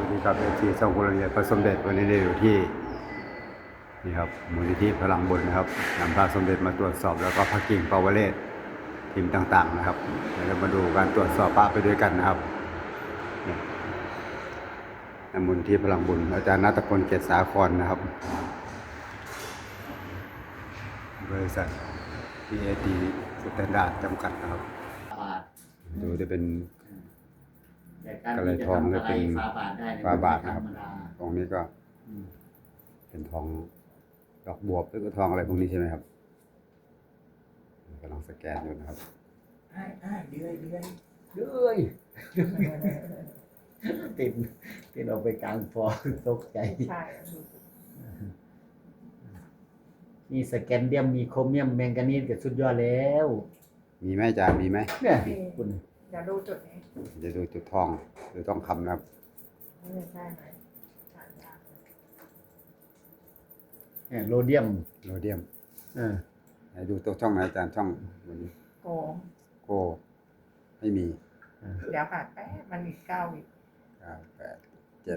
วัสดีครับเอฟซีช่องคุณละเอียดพระสมเด็จวันนี้ได้อยู่ที่นี่ครับมูลนิธิพลังบุญนะครับนำพระสมเด็จมาตรวจสอบแล้วก็พระกิ่งปาวเรศทีมต่างๆนะครับเดี๋ยวเรามาดูการตรวจสอบพระไปด้วยกันนะครับนี่นำมูลนิธิพลังบุญอาจารย์นัตพลเกศสาครนะครับ บริษัท PAD สแตนดาร์ดจำกัดนะครับบาทดูจะเป็น แต่การก็เลยที่จะทองทำเนี่อะยไรเป็นฟาบาทได้เนี่ยฝาบาทนะครับธรรมดาตรงนี้ก็ อืมเป็นทองดอกบวบหรือว่าทองอะไรพวกนี้ใช่ไหมครับกำลังสแกนอยู่นะครับอ้ายอ้ายเดือยเดือยเดือยติดติดออกไปกลางฟอตกใจ ใช่มีสแกนเดียมมีโครเมียมแมงกานีสกับสุดยอดแล้ว มีไหมอาจารย์มีไหมเนี่ยคุณ เดี๋ยวดูจุดนี้จะดูจุดทองหรือทองคำนะครับนี่ใช่ไหมใช่ยากเลยเนี่ยโรเดียมโรเดียมเออไหนดูตัวช่องไหนอาจารย์ช่องวันนี้โกงโก้ไม่มีเดี๋ยวผ่านแป๊บมันอีกเก้าวิเก้าแปดเจ็ด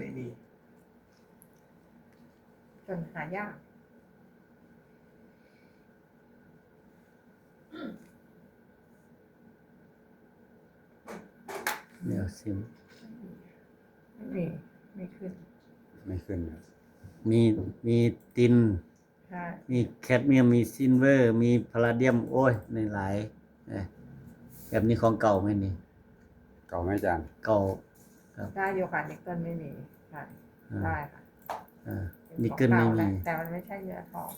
จนหายาก เนี่ยซิมไม่มีไม่ขึ้น ไม่ขึ้นครับมีมีตินใช่มีแคดเมียมมีซิลเวอร์ มีพาราเดียม โอ้ยในหลายเอ้ยแบบนี้ของเก่าไหมนี่ เก่าไหมอาจารย์เก่าได้โยคะนิกเกิลไม่มีใช่อ่าได้ค่ะอ่าป็นิกของเกิลไม่าแหมีละแต่มันไม่ใช่เนื้อทอง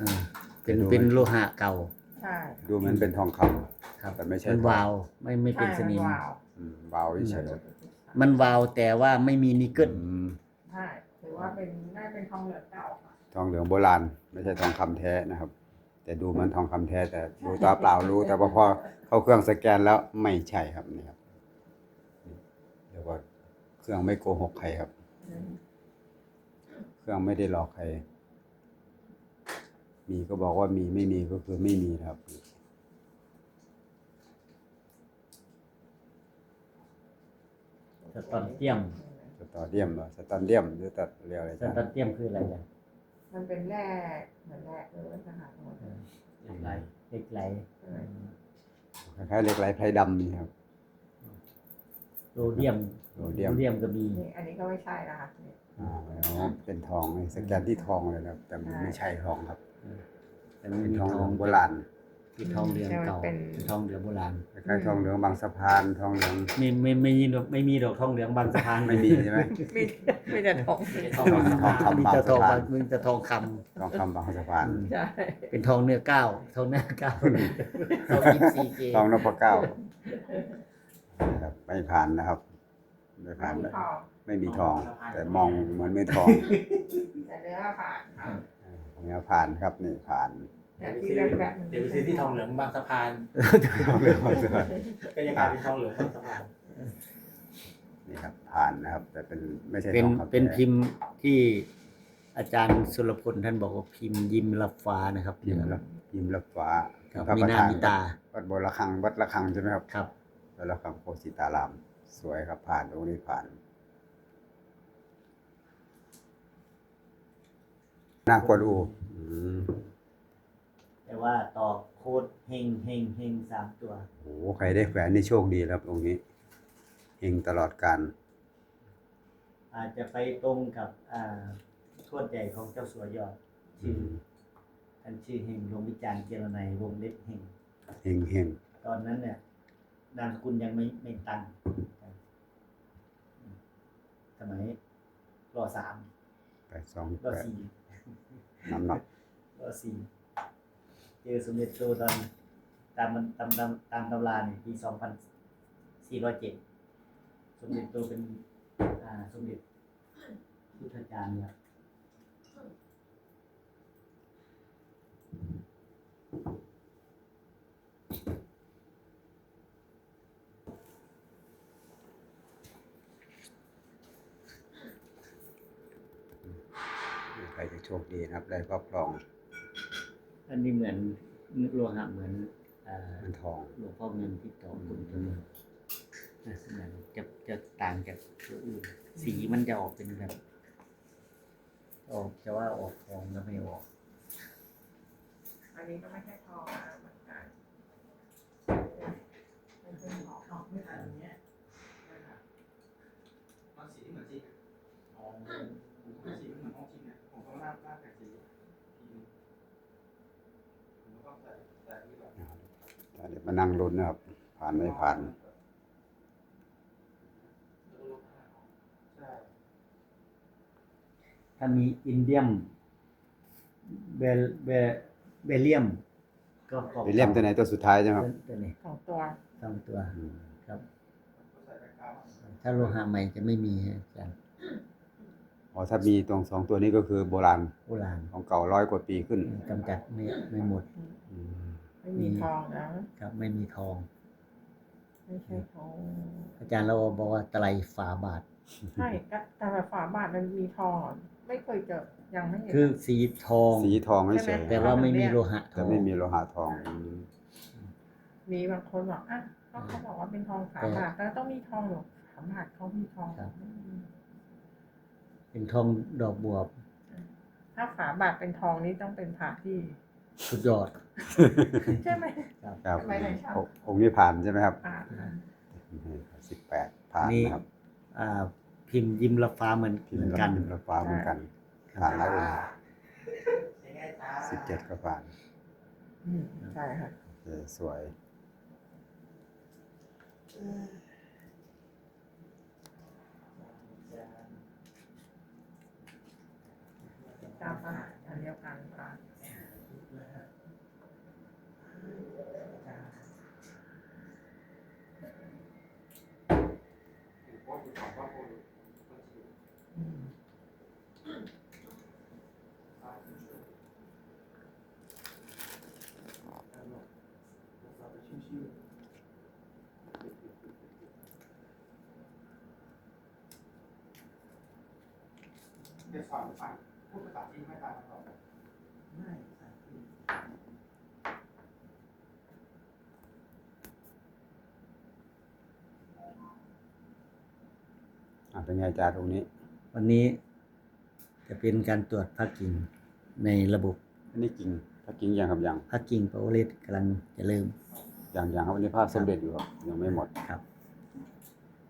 อ่าเป็นเป็นโลหะเก่า ใช่ดูเหมันเป็นทองคครับแต่ไม่ใช่มันวาวไม่ไม่เป็นสใช่นิม วาวำ อืมเบาเฉยมันวาวแต่ว่าไม่มีนิกๆเกิลอืมใช่ถือว่าเป็นน่าเป็นทองเหลืองเก่าค่ะทองเหลืองโบราณ ไม่ใช่ทองคำแท้นะครับ แต่ดูเหมันทองคำแท้แต่ดูตาเปล่ารู้ แต่ว่าพอเข้าเครื่องสแกนแล้วไม่ใช่ครับนี่ครับเรียกว่าเครื่องไม่โกหกใครครับเครื่องไม่ได้หลอกใคร มีก็บอกว่ามีไม่มีก็คือไม่มีนะครับ สตอนเตียมสตอเดียมเหรอสตันเดียมหรือตัดเรียกอะไรสจ้ะตอนเตียมคืออะไรเนี่ยมันเป็นแร่เหมือนแร่เออนะคะหมดเลยเหล็กไหลเหล็กไหลคล้ายๆเหล็กไหลไพรดำนี่ครับโรเดียมโรเดียมโรเดียมก็มีนี่อันนี้ก็ไม่ใช่นะคะนี่อ่าแล้วเป็นทองนี่สแกนที่ทองเลยนะครับ แต่มันไม่ใช่ทองครับแต่มันเป็นมีทองทเหอลืองงโบราณ ที่ทองเหลืองเก่าเป็นเป็นทองเหลืองโบราณคล้ายๆทองเหลืองบางสะพานทองเหลืองไม่ไม่ไม่มีดอกไม่มีดอกทองเหลืองบางสะพานไม่มีใช่ไหมมีมีแต่ทองทองบางสะพานทองคำมีแต่ทองบางสะพานมีแต่ทองคทองคำบางสะพานใช่ำเป็นทองเนื้อเก้าทองเนื้อเก้าทองยี่สี่เกทองนพเก้านะครับไม่ผ่านนะครับไม่ผ่านมีเลยทองไม่มีทอง แต่มองเหมือนไม่ทองแต่เนื้อผ่านค่ะเนี้ยผ่านครับนี่ผ่าน แต่ที่แรกๆมันเดี๋ยวไปซื้อที่ทองเหลืองบางสะพานทองเหลืองบางสะพานก็ยังกลายเป็นทองเหลืองบางสะพานนี่ครับ ผ่านนะครับ แต่เป็นไม่ใช่เป็นทองคำเป็นแท้พิมพ์ที่อาจารย์สุรพลท่านบอกว่าพิมพ์ยิ้มรับฟ้านะครับยิ้มรับยิ้มรับฟ้าครับพระมีประหน้าธานมีตาวัดโบราคังวัดระฆังใช่ไหมครับครับ วัดระฆังโคสิตาราม สวยครับ ผ่านตรงนี้ผ่าน หน้ากวนอูอืม แต่ว่าต่อโคดเฮงเฮงเฮงสามตัวโอ้โหใครได้แขวนนี่โชคดีแล้วตรงนี้เฮงตลอดการอาจจะไปตรงกับอ่าทวดใหญ่ของเจ้าสัวยอดอืชื่อมท่านชื่อเฮงดวงวิจารณ์เจรนัยวงเล็บเฮงเฮงเฮงตอนนั้นเนี่ยนามสกุลยังไม่ไม่ตั้งสมัยรอสามแปดสองรอแปดสี่น้ำหนักรอสี่ เจอสมเด็จโตตอนตามตามตามตามตำราเนี่ยปีสองพันสี่ร้อยเจ็ดสมเด็จโตเป็นอ่าสมเด็จพุทธจารย์เนี่ยใครจะโชคดีนะครับ ได้ครอบครอง อันนี้เหมือนโลหะเหมือนอ่าเงินทองหลวงพ่อเงินที่ต่อคุณตัวนี้นะเหมือนจะจะต่างจากตัวอื่นสีมันจะออกเป็นแบบออกจะว่าออกทองก็ไม่ออก อันนี้ก็ไม่ใช่ทองนะเหมือนกันไม่ใช่ทองทองไม่ใช่อันเนี้ยบางสีเหมือนสีอ๋อผมก็สีเหมือนห้องจริงนะผมก็ลากลากแต่สีทีนึงผมก็ใส่ใส่นี่ก่อน เดี๋ยว มานั่งลุ้นนะครับ ผ่านไม่ผ่านใช่ถ้ามีอินเดียมเบลเบลเบลเลียม ก็ก็ไปเล่มตัวไหนตัวสุดท้ายใช่ไหมครับ ตัวนี้สองตัวสองตัวอืมครับก็ใส่แบ็คกราวด์ถ้าโลหะใหม่จะไม่มีฮะอาจารย์อ๋อถ้ามีตรงสองตัวนี้ก็คือโบราณโบราณของเก่าร้อยกว่าปีขึ้น กำจัดไม่ไม่หมดอืม ไม่มีทองนะครับไม่มีทองไม่ใช่ทองอาจารย์เราบอกว่าไตรฝาบาทใช่ก็แต่แบบฝาบาทมันมีทองเหรอไม่เคยเจอยังไม่เห็นคือสีทองสีทองให้ใช่เฉไหมยแต่ว่าไม่มีโลหะทแต่องไม่มีโลหะทองอืมมีบางคนบอกอะก็เขาบอกว่าเป็นทองฝาบาทแต่ต้องมีทองหรอฝาบาทเขามีทองครับไม่มีเป็นทองดอกบวบถ้าฝาบาทเป็นทองนี่ต้องเป็นพระที่สุดยอด ใช่ไหมครับครับไปไหนครับององค์นี้ผ่านใช่ไหมครับอ่าสิบแปดผ่านนี่นะครับอ่าพิมพ์ยิ้มละฟ้าเหมือนพิมเหมืพ์อนกักันนพิมพ์ละฟ้าเหมือนกันผ่านแล้วเองยังไงจ้าสิบเจ็ดก็ผ่านอืมใช่ค่ะโอเคสวยเจ้าค่ะอันเดียวกันค่ะ โอ้ยถามว่าโอ้ยคนสี อืม อ่าเราไปชิวๆ เดี๋ยวสอนฟังพูดภาษาจีนไม่ตามมาต่อไม่ภาษาจีนอะเป็นไงอาจารย์ตรงนี้ วันนี้จะเป็นการตรวจพักกิ่งในระบบอันนี้กิ่งถ้ากิ่งยังครับยังพักกิ่งปวเรศกำลังจะเริ่มยังยังครับวันนี้ภาพสมเด็จอยู่ครับยังไม่หมดครับ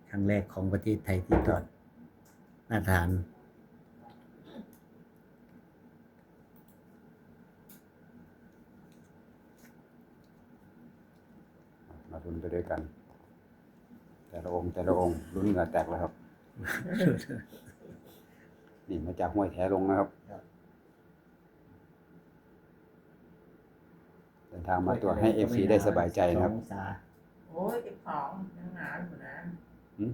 ครั้งแรกของประเทศไทยที่ตรวจมาตรฐาน มาลุ้ นไปด้วยกัน แต่ละองค์แต่ละองค์ลุ้นเหงื่อแตกแล้วครับ นี่มาจากห้วยแท้ลงนะครับครับเดินทางมาตรวจให้เอฟซีได้สบายใจนะครับสององศาโอ้ยสิบสองยังหนาวอยู่นะหืม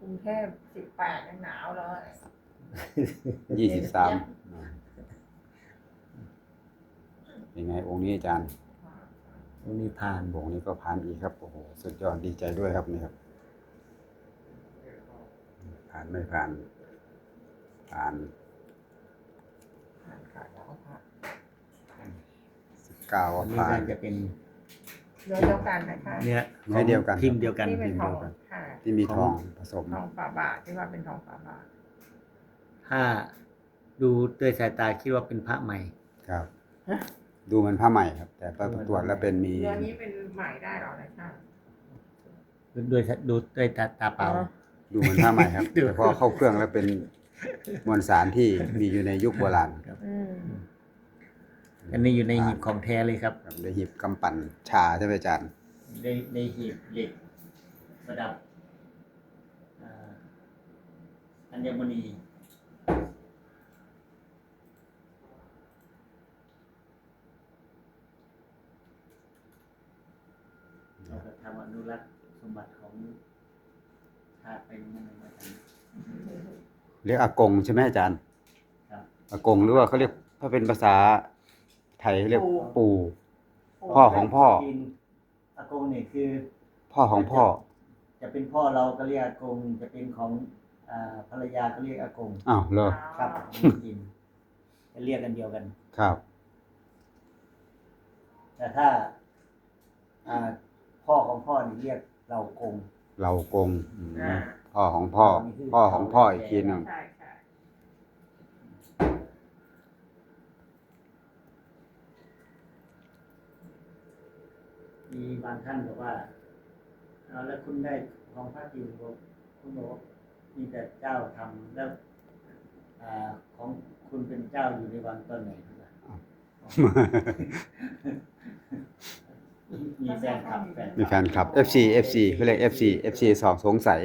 กรุงเทพสิบแปดยังหนาวเลยยี่สิบสามเป็นไงองค์นี้อาจารย์ตรง นี้ผ่านองค์นี้ก็ผ่านอีกครับ โอ้โห สุดยอดดีใจด้วยครับนี่ครับ ผ่านไม่ผ่าน ผ่านผ่านค่ะแล้วก็ผ่านสิบเก้าอันนี้ผ่านน่าจะเป็นเนื้อเดียวกันนะคะเนื้อเนื้อเดียวกัน พิมพ์เดียวกัน ที่เป็นพิมพ์ทเดีองยวกันค่ะที่มีทองผสม ทองฝาบาทที่ว่าเป็นทองฝาบาทถ้าดูด้วยสายตาคิดว่าเป็นพระใหม่ ครับฮะ ดูเหมันผ้าใหม่ครับ แต่พอตรวจแล้วเป็นมี เนื้อนี้เป็นใหม่ได้เหรอนะคะด้วยดูด้วยตาตาเปล่าอ๋อดูเหมือนผ้าใหม่ครับดูแต่พอเข้าเครื่องแล้วเป็นมวลสารที่มีอยู่ในยุคโบราณอืมอันนี้อยู่ในหีบของแท้เลยครับครับได้หีบกำปั่นชาใช่ไหมอาจารย์ในในหีบเหล็กประดับอ่าอัญมณีเราก็ทำอ นุรักษ์สมบัติของชาติไปนั่นเองอาจารย์เรียกอากงใช่ไหมอาจารย์ครับอากงหรือว่าเขาเรียกถ้าเป็นภาษาไทยเขาเรียกปู่ พ่อของพ่อจีนอากงเนี่ยคือ พ่อของพ่อ จะเป็นพ่อเราก็เรียกอากงจะเป็นของอ่าภรรยาก็เรียกอากงอ้าวเหรอครับของจีนจะเรียกกันเดียวกัน ครับ แต่ถ้าอ่า พ่อของพ่อนี่เรียกเรากง เรากงอืมอ่า พ่อของพ่อ พ่อของพ่ออีกทีหนึ่งใช่ใช่มีบางท่านบอกว่าเอาแล้วคุณได้ของพระจริงบอกคุณบอกว่ามีแต่เจ้าทำแล้วอ่าของคุณเป็นเจ้าอยู่ในวังตอนไหนล่ะ มีแฟนคลับแฟนมีแฟนคลับ FC FC เขาเรียก FC FC สองสงสัย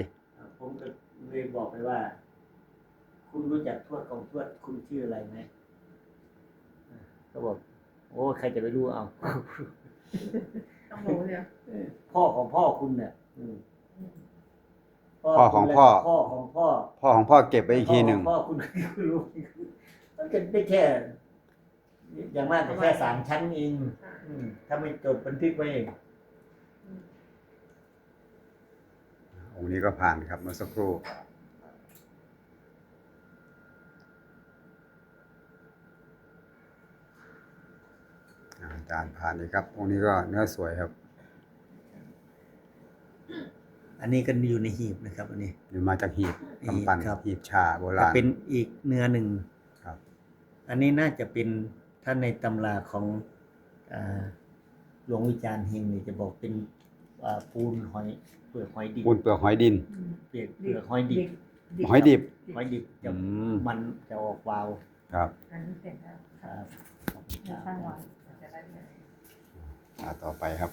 ผมก็เลยบอกไปว่า คุณรู้จักทวดของทวดคุณชื่ออะไรไหมก็บอก โอ้ใครจะไปรู้เอา ต้องรู้เลยพ่อของพ่อคุณเนี่ยอืมอืมพ่อของพ่อ พ่อของพ่อ พ่อของพ่อเก็บไว้อีกทีหนึ่ง พ่อคุณคุณรู้มันก็ได้แค่ อย่างมากก็แค่สามชั้นเองใช่อืมถ้าไม่จดบันทึกไว้เองอืมองค์นี้ก็ผ่านครับเมื่อสักครู่อ่าอาจารย์ผ่านนี่ครับองค์นี้ก็เนื้อสวยครับอันนี้ก็อยู่ในหีบนะครับ อันนี้หรือมาจากหีบกำปั้นครับ หีบชาโบจะราณ เป็นอีกเนื้อหนึ่งครับ อันนี้น่าจะเป็น ถ้าในตำราของอาหลวงวิจารณ์เฮงนี่จะบอกเป็นอ่าปูนหอยเปลือกหอยดิบปูนเปลือกหอยดินอืมเปลือกเปลือกหอยดิบหอยดิบหอยดิบจะอืมมันจะออกวาวครับอันนี้เสร็จแล้วคครัรับบให้ช่างวางจะได้เลยอ่าต่อไปครับ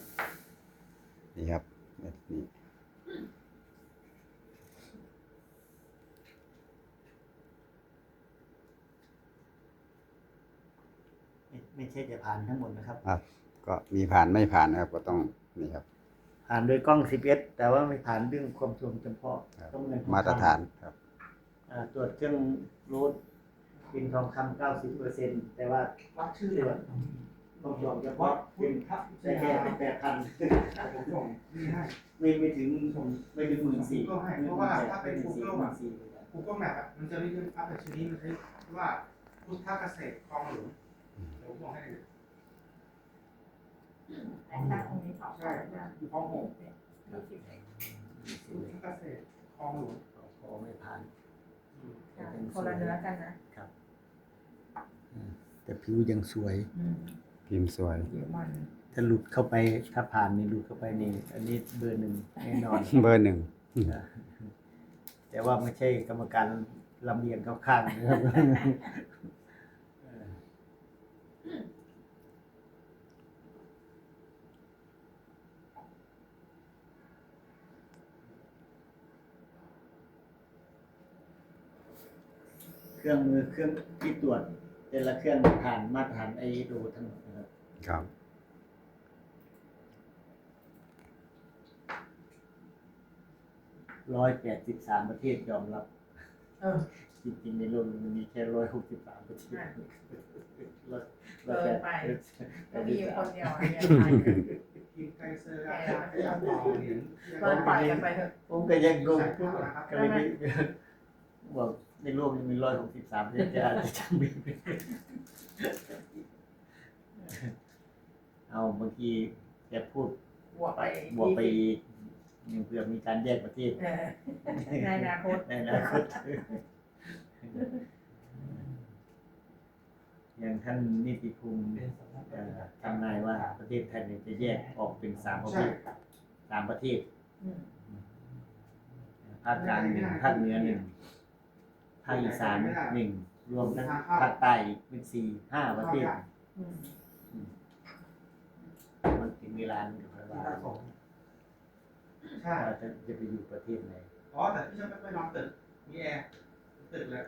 นี่ครับนี่ ไม่ไม่ใช่จะผ่านทั้งหมดนะครับ ครับ ก็มีผ่านไม่ผ่านนะครับ ก็ต้องนี่ครับ ผ่านโดยกล้อง11แต่ว่าไม่ผ่านเรื่องความทรงจำเพาะครับต้องเงินมาตรฐานครับ อ่าตรวจเครื่องรูทเป็นทองคำ90เปอร์เซ็นต์แต่ว่ารับชื่อตเลรวยจต้องยอมเฉพาะคุเป็นณพระได้แค่เป็นแปดพันผมส่งนี่ให้ ไม่ไม่ถึงไม่ถึงหมื่นสี่ก็ให้เพราะว่าถ้าเป็น Google อะ Google Map อะมันจะไม่ขึ้นอัพแบบชนิดมันใช้ว่าพุทธเกษตรคลองหลวงเดี๋ยว ผมบอกให้ดูแต่ช่างองค์นี้ต่อไปใช่นะอยู่คลองหกยี่สิบเอ็ดพุทธเกษตรคลองหลวงขอไม่ผ่านอะคนละเนื้อกันนะแต่ผิวยังสวยอืมพิมพ์สวยเดี๋ยวมันถ้าหลุดเข้าไปถ้าผ่านนี่หลุดเข้าไปนี่ อันนี้เบอร์หนึ่งแน่นอน เบอร์หนึ่งแต่ว่าไม่ใช่กรรมการลำเลียงเข้าข้างนะครับ รื่องมือเครื่องที่ตรวจแต่ละเครื่องผ่านมาตรฐานไอโดทั้งหมดนะครับครับ ร้อยแปดสิบสามประเทศยอมรับ เออ จริงๆในโลกมันมีแค่ร้อยหกสิบสามประเทศอะ ร้อยเกินไปก็มีอยู่คนเดียวอันเนี้ยทีมไกเซอร์อะไอ้ยาต่อเหรียญเกินปล่อยกันไปเถอะผมก็ยังงงใช่ครับก็เลยไม่บอก ในโลกมันมีร้อยหกสิบสามประเทศจะอาจจะจำไม่ได้เอาบางทีแกพูดบวกไปบวกไปอีกยังเพื่อมีการแยกประเทศเออในอนาคตในอนาคตอย่างท่านนิติภูมิเอ่อทำนายว่าประเทศไทยเนี่ยจะแยกออกเป็นสามประเภใช่ทสามประเทศอืมภาคกลางหนึ่งภาคเหนือหนึ่ง ภาคอีสานหนึ่งรวมทั้งภาคใต้เป็นสี่ห้าประเทศอืมมันถึงเวลามันก็ค่อยว่าใช่ว่าจะจะไปอยู่ประเทศไหนอ๋อ แต่ที่ฉันไม่ไปนอนตึก มีแอร์ ตึกเลย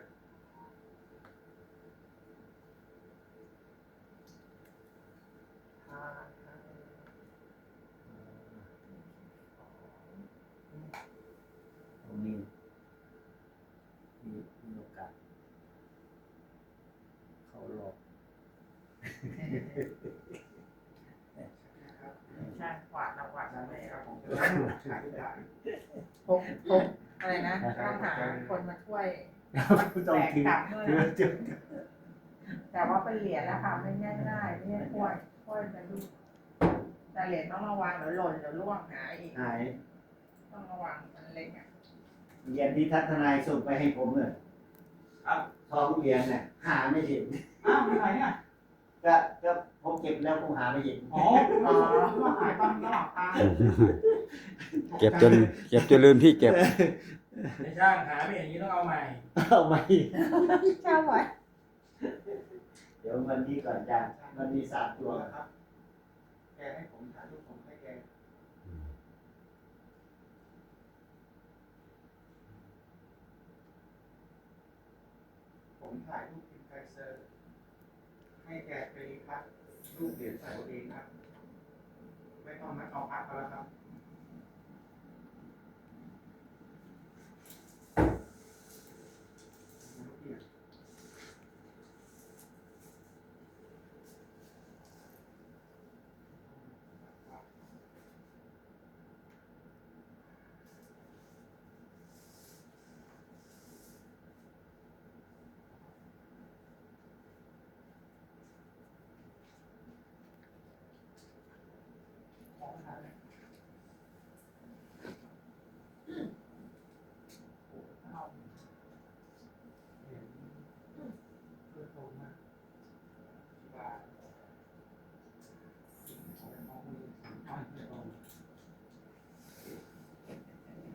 ตรงนี้มีมีโอกาสเขาหลอก ใช่หวาดเราหวาดเราไม่ครัเอาบผมจะได้ขายทุกอย่าพกพกอะไรนะต้องหาคนมาช่วยแบกกลับด้วยถือถือแต่ว่าเป็นเหรียญนะคะไม่ง่ายๆไม่ใช่ถ้วยถ้วยเป็นลูกแต่เหรียญต้องระวังเดี๋ยวหล่นเดี๋ยวร่วงหายอีกหายต้องระวังมันเล็กอะเหรียญที่ทัศนายส่งไปให้ผมเนี่ยครับทองเหรียญเนี่ยหาไม่เห็นอ้าวมีอะไรเนี่ย ก็ก็ผมเก็บแล้วผมหาไม่เห็นอ๋ออ๋อหายตอนระหว่างทางเก็บจนเก็บจนลืมที่เก็บไม่ช่างหาไม่อย่างนี้ต้องเอาใหม่เอาไหมเจ้าไว้เดี๋ยววันนี้ก่อนจ้ะมันมีสามตัตัววแล้วครับ แกให้ผมถ่ายรูปผมให้แกผมถ่ายรูปพิมพ์ไคเซอร์ ให้แกไปพักรูปเหรียญใส่ตัวเองครับ ไม่ต้องมาเอาพักก็แล้วครับ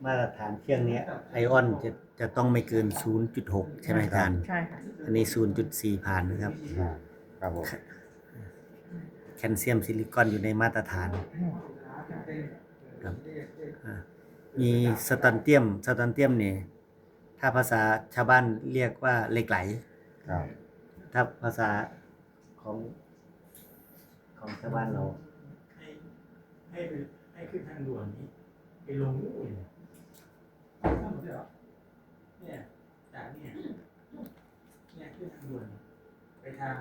มาตรฐานเครื่องเนี้ยไอออนจะจะต้องไม่เกิน 0.6 ใช่ไหมอาจารย์ใช่ค่ะอันนี้ 0.4 ผ่านนะครับอ่าครับผมแคลเซียมซิลิคอนอยู่ในมาตรฐานครับอ่ามีสแตันเตียมสแตันเตียมเนี่ยถ้าภาษาชาวบ้านเรียกว่าเหล็กไหลครับถ้าภาษาของของชาวบ้านเรา ให้ให้ไปให้ขึ้นทางด่วนนี้ไปลงนู่น เนี่ยทำหมดเลยเหรอเนี่ยจากเนี่ยเนี่ยขึ้นทางด่วนไปทาง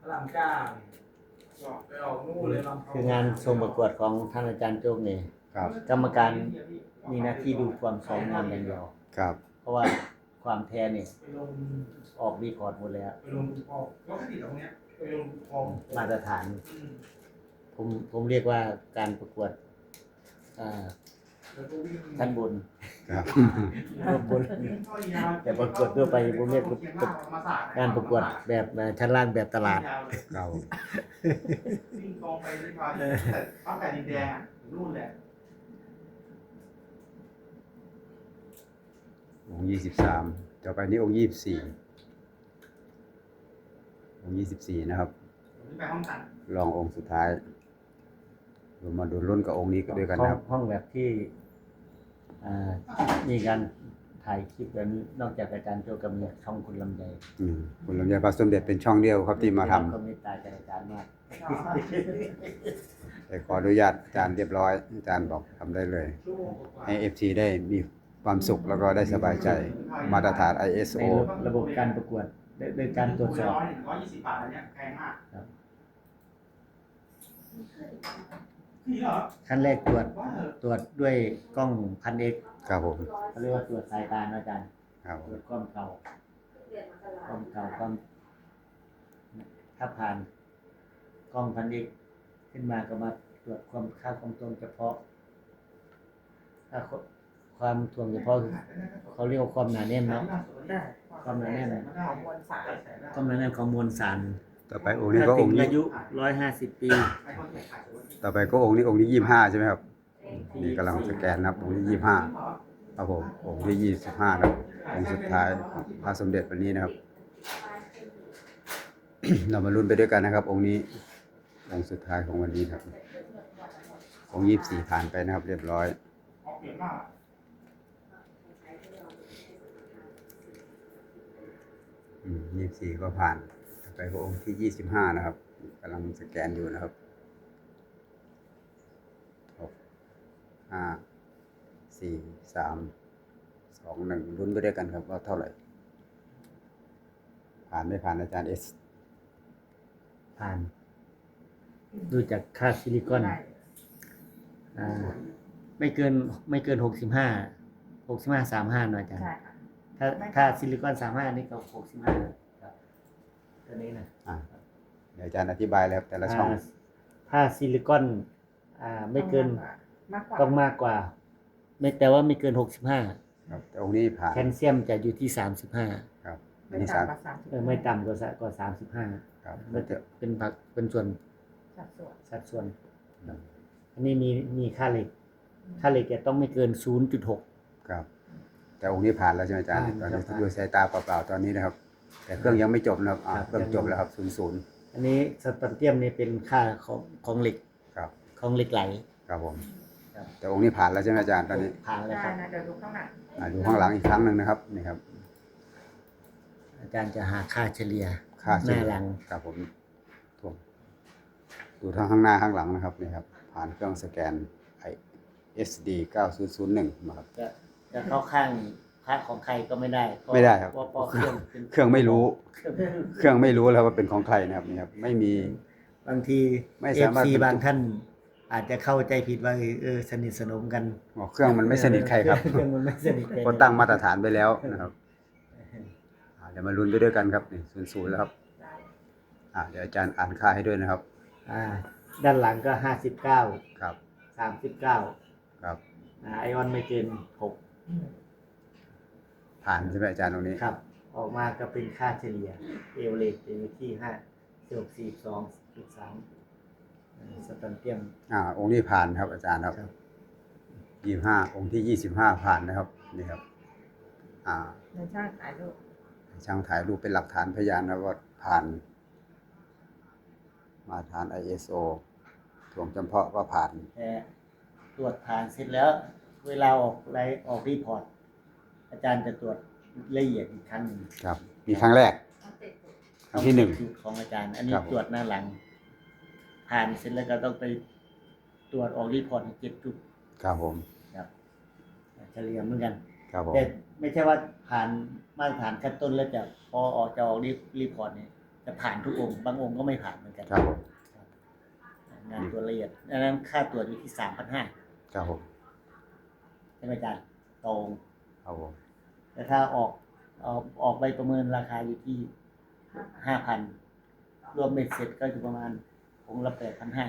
พระรามเก้าเนี่ยไปออกนู่นเลยลำคืองานทรงประกวดของท่านอาจารย์โจ๊กเนี่ยครับ กรรมการมีหน้าที่ดูความสวยงามอย่างเดียว ครับ เพราะว่าความแท้เนี่ยไปลงออกรีคอร์ดหมดแล้ว ไปลงคลองรถติดตรงเนี้ยไปลงคลองมาตรฐาน อืมผมผมเรียกว่าการประกวดอ่าแล้วก็วิ่ง ท่านบนครับบน แต่ประกวดทั่วไปผมเรียกงานประกวดแบบอ่าชั้นล่างแบบตลาดครับวิ่งตรงไปที่พาแต่ตั้งแต่ดินแดงอะถึงนู่นแหละองค์ยี่สิบสามต่อไปนี้องค์ยี่สิบสี่องค์ยี่สิบสี่นะครับผมจะไปห้องตันลององค์สุดท้ายเรามาดูรุ่นกับองค์นี้ด้วยกันห้องนะครับ ห้องแบบที่อ่า มีการถ่ายคลิปแบบนี้นอกจากอาจารย์โจกับเนี่ยช่องคุณลำไยอืมคุณลำไยพระสมเด็จเป็นช่องเดียวครับที่มาทำก็เมตตาจากอาจารย์มากแต่ขออนุญาตอาจารย์เรียบร้อย อาจารย์บอกทำได้เลยชั่วโมงกว่าให้ FC ได้มีความสุขแล้วก็ได้สบายใจมาตรฐานใน ISO ระบบการประกวดได้ได้การตรวจสอบร้อยหนึ่งร้อยยี่สิบบาทอันเนี้ยแพงมากครับนี่เหรอ ขั้นแรกตรวจว่าเถอะตรวจด้วยกล้องพันเอกครับผมเขาเรียกว่าตรวจสายตานะอาจารย์ครับตรวจความเก่าความเก่าความถ้าผ่านกล้องพันเอกขึ้นมาก็มาตรวจความค่าความตรงเฉพาะถ้าความถ่วงเฉพาะคือเขาเรียกว่าความหนาแน่นเนาะได้ความหนาแน่นของมวลสารความหนาแน่นของมวลสาร ต่อไปองค์นี้ถ้าก็ถึองงค์นี้อายุร้อยห้าสิบปี ต่อไปก็องค์นี้องค์ที่ยี่ห้าใช่ไหมครับ นี่กำลังสแกนนะครับองค์ที่ยี่ห้าครับผมองค์ที่ยี่สิบห้าครับองค์สุดท้ายของพระสมเด็จวันนี้นะครับ เรามาลุ้นไปด้วยกันนะครับ องค์นี้องค์สุดท้ายของวันนี้ครับ องค์ยี่สี่ผ่านไปนะครับ เรียบร้อยออกเปลี่ยนมากอืมยี่สี่ก็ผ่านต่อ ไปก็องค์ที่ยี่สิบห้านะครับกำลังสแกนอยู่นะครับหกห้าสี่สามสองหนึ่งลุ้นไปด้วยกันครับว่าเท่าไหร่ ผ่านไม่ผ่านอาจารย์เอสผ่าน ดูจากค่าซิลิคอนได้อ่าไม่เกินไม่เกินหกสิบห้าหกสิบห้าสามห้าหน่อยอาจารย์ใช่ค่ะถ้าถ้าซิลิคอนสามห้านี่ก็หกสิบห้าครับ ตัวนี้นะอะเดี๋ยวอาจารย์อธิบายแล้วแต่ละช่องาถ้าซิลิคอนอ่าไม่เกินมากกว่าต้องมากกว่า ไม่แต่ว่าไม่เกินหกสิบห้าครับแต่องค์นี้ผ่านแคลเซียมจะอยู่ที่สามสิบห้าครับอัไม่นนี้สามต่ำกว่าสามสิบไม่ต่ำกว่าสะกว่าสามสิบห้าครับมันจะเป็นผักเป็นส่วนสัดส่วนสัดส่วน อันนี้มีมีค่าเหล็ก ค่าเหล็กจะต้องไม่เกินศูนย์จุดหก ครับ แต่องค์นี้ผ่านแล้วใช่ไหมอาจารย์ผ่านตอนนี้ครับดูสายตาเปล่าๆตอนนี้นะครับ แต่เครื่องยังไม่จบนะครับอ่าครับเครื่องจบแล้วครับศูนย์ศูนย์อันนี้สแตันเตียมนี่เป็นค่าของของเหล็กครับของเหล็กไหล ครับผมครับแต่องค์นี้ผ่านแล้วใช่ไหมอาจารย์ตอนนี้ ผ่านแล้วคได้รับ นะเดี๋ยวดูข้างหลังอ่าดูข้างหลังอีกครั้งหนึ่งนะครับนี่ครับ อาจารย์จะหาค่าเฉลี่ยค่าหน้าหลัง ครับผมถูกดูทั้งข้างหน้าข้างหลังนะครับนี่ครับผ่านเครื่องสแกนไอ SD 9001มาครับจะจะเข้าข้าง พระของใครก็ไม่ได้เพาะไม่ได้ครับ เพาะเพราะเครื่องเป็นเครื่องไม่รู้เครื่องเครื่องไม่รู้แล้วว่าเป็นของใครนะครับนี่ครับไม่มี บางทีไม่เอสาฟมารถ ซีบรรจุบางท่าน อาจจะเข้าใจผิดว่าเออเออสนิทสนมกันอ๋อเครื่องมันไม่สนิทใครครับเครื่องมันไม่สนิทใครก็ตั้งมาตรฐานไปแล้วนะครับอ่าเดี๋ยวมาลุ้นไปด้วยกันครับนี่ศูนย์ศูนย์แล้วครับได้อ่าเดี๋ยวอาจารย์อ่านค่าให้ด้วยนะครับ อ่า ด้านหลังก็ห้าสิบเก้าครับสามสิบเก้าครับ ไอออนไม่เกินหกอืม ผ่านใช่ไหมอาจารย์ตรงนี้ครับ ออกมาก็เป็นค่าเฉลี่ยเอวเลกอยู่ที่ห้าสิบสี่สองจุดสามสแตันเตียม อ่า องค์นี้ผ่านครับ อาจารย์ครับครับ ยี่ห้าองค์ที่ยี่สิบห้าผ่านนะครับนี่ครับ อ่า ในช่างถ่ายรูปช่างถ่ายรูปเป็นหลักฐานพยานนะว่าผ่าน มาตรฐาน ISO ถ่วงจำเพาะก็ผ่าน แต่ตรวจผ่านเสร็จแล้ว เวลาออกไรออกรีพอร์ต อาจารย์จะตรวจละเอียดอีกครั้งหนึ่งครับมีครั้งแรกต้องติดจุดครั้งที่หนึ่งจุดของอาจารย์ อันนี้ครับตรวจหน้าหลัง ผ่านเสร็จแล้วก็ต้องไปตรวจออกรีพอร์ตอีกเจ็ดจุดครับผมครับเฉลี่ยเหมือนกัน ครับผมแต่ไม่ใช่ว่าผ่านมาตรฐานขั้นต้นแล้วจะพอออกจะออกรีรีพอร์ตเนี่ยจะผ่านทุกองค์บางองค์ก็ไม่ผ่านเหมือนกันครับผมงานตัวจละเอียดดังนั้นค่าตรวจอยู่ที่สามพันห้าครับผมใช่ไหมอาจารย์ตรงครับผม แต่ถ้าออกออกออกใบประเมินราคาอยู่ที่ห้าพันรวมเบ็ดเสร็จก็อยู่ประมาณองค์ละแปดพันห้า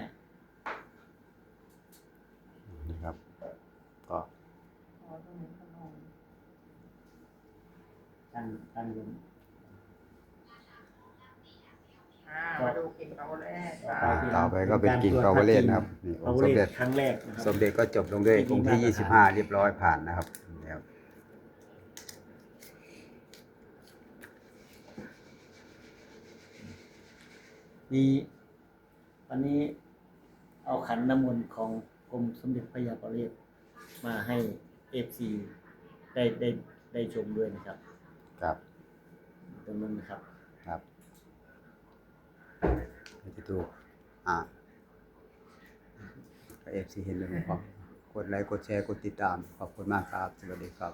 นี่ครับ ก็อ๋อตรงนี้ก็ลงการการเงินอ่ามาดูกิ่งเราแรกต่อต่อไปก็เป็นกิ่งปาวเลศนะครับนี่อเรางค์สมเล่เด็จนครั้งแรกนะคสรับมเด็จก็จบลงด้วยองค์ที่ยี่สิบห้าเรียบร้อยผ่านนะครับ นี่ครับมีวันนี้เอาขันน้ำมนต์ของกรมสมเด็จพระยาปเรศมาให้เอฟซีได้ได้ได้ชมด้วยนะครับ ครับตรงนั้นนะครับ ครับให้จะดูอ่าเอฟซีเห็นเลยครับกดไลค์กดแชร์กดติดตาม ขอบคุณมากครับ สวัสดีครับ